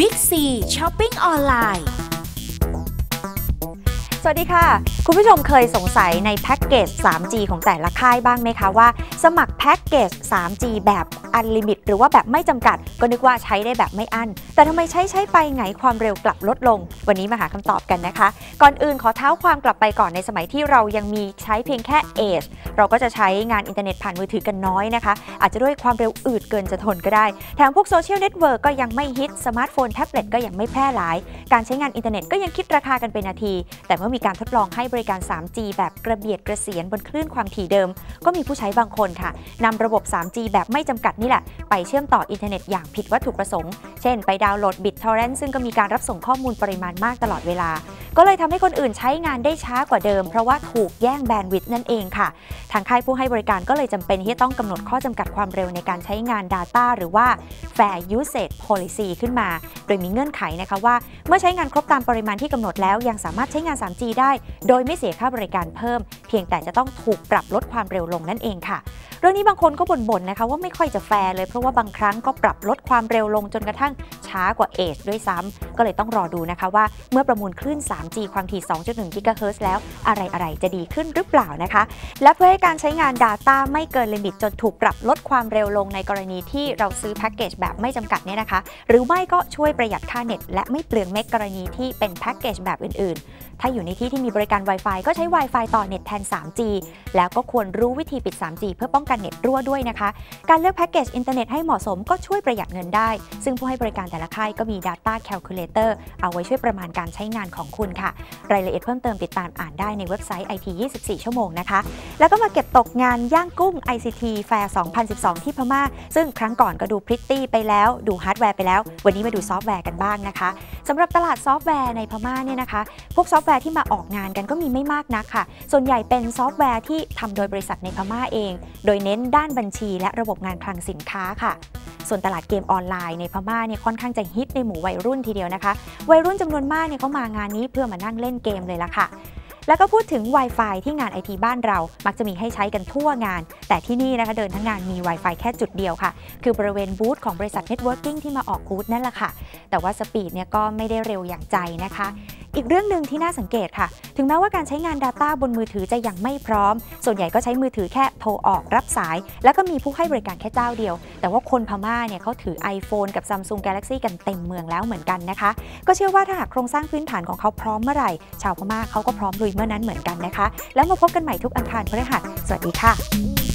Big C ช้อปปิ้งออนไลน์สวัสดีค่ะ คุณผู้ชมเคยสงสัยในแพ็กเกจ 3G ของแต่ละค่ายบ้างไหมคะว่า สมัครแพ็กเกจ 3G แบบ อันลิมิตหรือว่าแบบไม่จำกัด ก็นึกว่าใช้ได้แบบไม่อั้น แต่ทำไมใช้ใช้ไปไงความเร็วกลับลดลง วันนี้มาหาคำตอบกันนะคะ ก่อนอื่นขอเท้าความกลับไปก่อนในสมัยที่เรายังมีใช้เพียงแค่ Edge เราก็จะใช้งานอินเทอร์เน็ตผ่านมือถือกันน้อยนะคะ อาจจะด้วยความเร็วอืดเกินจะทนก็ได้ แถมพวกโซเชียลเน็ตเวิร์กก็ยังไม่ฮิตสมาร์ทโฟนแท็บเล็ตก็ยังไม่แพร่หลาย การใช้งานอินเทอร์เน็ตก็ยังคิดราคากันเป็นนาที แต่เมื่อมีการทดลองให้บริการ 3G แบบกระเบียดกระเสียนบนคลื่นความถี่เดิม ก็มีผู้ใช้บางคนค่ะนำระบบ 3G แบบไม่จำกัดนี่แหละ ไปเชื่อมต่ออินเทอร์เน็ตอย่างผิดวัตถุประสงค์ เช่นไปดาวน์โหลด BitTorrent ซึ่งก็มีการรับส่งข้อมูลปริมาณมากตลอดเวลา ก็เลยทำให้คนอื่นใช้งานได้ช้ากว่าเดิม เพราะว่าถูกแย่งแบนด์วิดต์นั่นเองค่ะ ทางค่ายผู้ให้บริการก็เลยจำเป็นที่จะต้องกำหนดข้อจำกัดความเร็วในการใช้งาน Data หรือว่า Fair Usage Policy ขึ้นมา โดยมีเงื่อนไขนะคะว่า เมื่อใช้งานครบตามปริมาณที่กำหนดแล้วยังสามารถใช้งาน 3G ได้ โดยไม่เสียค่าบริการเพิ่ม เพียงแต่จะต้องถูกปรับลดความเร็วลงนั่นเองค่ะ รื่องนี้บางคนก็บ่นๆนะคะว่าไม่ค่อยจะแฟร์เลยเพราะว่าบางครั้งก็ปรับลดความเร็วลงจนกระทั่งช้ากว่าเอชด้วยซ้ำก็เลยต้องรอดูนะคะว่าเมื่อประมูลคลื่น 3G ความถี่ 2.1 GHz แล้วอะไรๆจะดีขึ้นหรือเปล่านะคะ และเพื่อให้การใช้งาน Data ไม่เกินลิมิตจนถูกปรับลดความเร็วลงในกรณีที่เราซื้อแพ็กเกจแบบไม่จำกัดเนี่ยนะคะ หรือไม่ก็ช่วยประหยัดค่าเน็ต และไม่เปลืองเมกกรณีที่เป็นแพ็กเกจแบบอื่นๆ ถ้าอยู่ในที่ที่มีบริการ Wi-Fi ก็ใช้ Wi-Fi ต่อเน็ตแทน 3G แล้วก็ควรรู้วิธีปิด 3G เพื่อป้องกันเน็ตรั่วด้วยนะคะ การเลือกแพ็กเกจอินเทอร์เน็ตให้เหมาะสมก็ช่วยประหยัดเงินได้ ซึ่งผู้ให้บริการแต่ละค่ายก็มี Data Calculator เอาไว้ช่วยประมาณการใช้งานของคุณค่ะ รายละเอียดเพิ่มเติมติดตามอ่านได้ในเว็บไซต์ IT 24 ชั่วโมงนะคะ แล้วก็มาเก็บตกงานย่างกุ้ง ICT Fair 2012 ที่พม่า ซึ่งครั้งก่อนก็ดูพริตตี้ไปแล้วดูฮาร์ดแวร์ไปแล้ว วันนี้มาดูซอฟต์แวร์กันบ้างนะคะสำหรับตลาดซอฟต์แวร์ในพม่าเนี่ยนะคะ พวกซอฟแวร์ที่มาออกงานกันก็มีไม่มากนักค่ะ ส่วนใหญ่เป็นซอฟต์แวร์ที่ทำโดยบริษัทในพม่าเอง โดยเน้นด้านบัญชีและระบบงานคลังสินค้าค่ะ ส่วนตลาดเกมออนไลน์ในพม่าเนี่ยค่อนข้างจะฮิตในหมู่วัยรุ่นทีเดียวนะคะ วัยรุ่นจำนวนมากเนี่ยเขามางานนี้เพื่อมานั่งเล่นเกมเลยละค่ะแล้วก็พูดถึง Wi-Fi ที่งานไอทีบ้านเรา มักจะมีให้ใช้กันทั่วงาน แต่ที่นี่นะคะเดินทั้งงานมี Wi-Fi แค่จุดเดียวค่ะ คือบริเวณบูธของบริษัท Networking ที่มาออกบูธนั่นแหละค่ะ แต่ว่าสปีดเนี่ยก็ไม่ได้เร็วอย่างใจนะคะ อีกเรื่องหนึ่งที่น่าสังเกตค่ะ ถึงแม้ว่าการใช้งาน Data บนมือถือจะยังไม่พร้อม ส่วนใหญ่ก็ใช้มือถือแค่โทรออกรับสาย แล้วก็มีผู้ให้บริการแค่เจ้าเดียว แต่ว่าคนพม่าเนี่ยเขาถือ iPhone กับ Samsung Galaxy กันเต็มเมืองแล้วเหมือนกันนะคะ ก็เชื่อว่าถ้าหากโครงสร้างพื้นฐานของเขาพร้อมเมื่อไหร่ ชาวพม่าเขาก็พร้อมลุยเมื่อนั้นเหมือนกันนะคะ แล้วมาพบกันใหม่ทุกอังคารพฤหัส สวัสดีค่ะ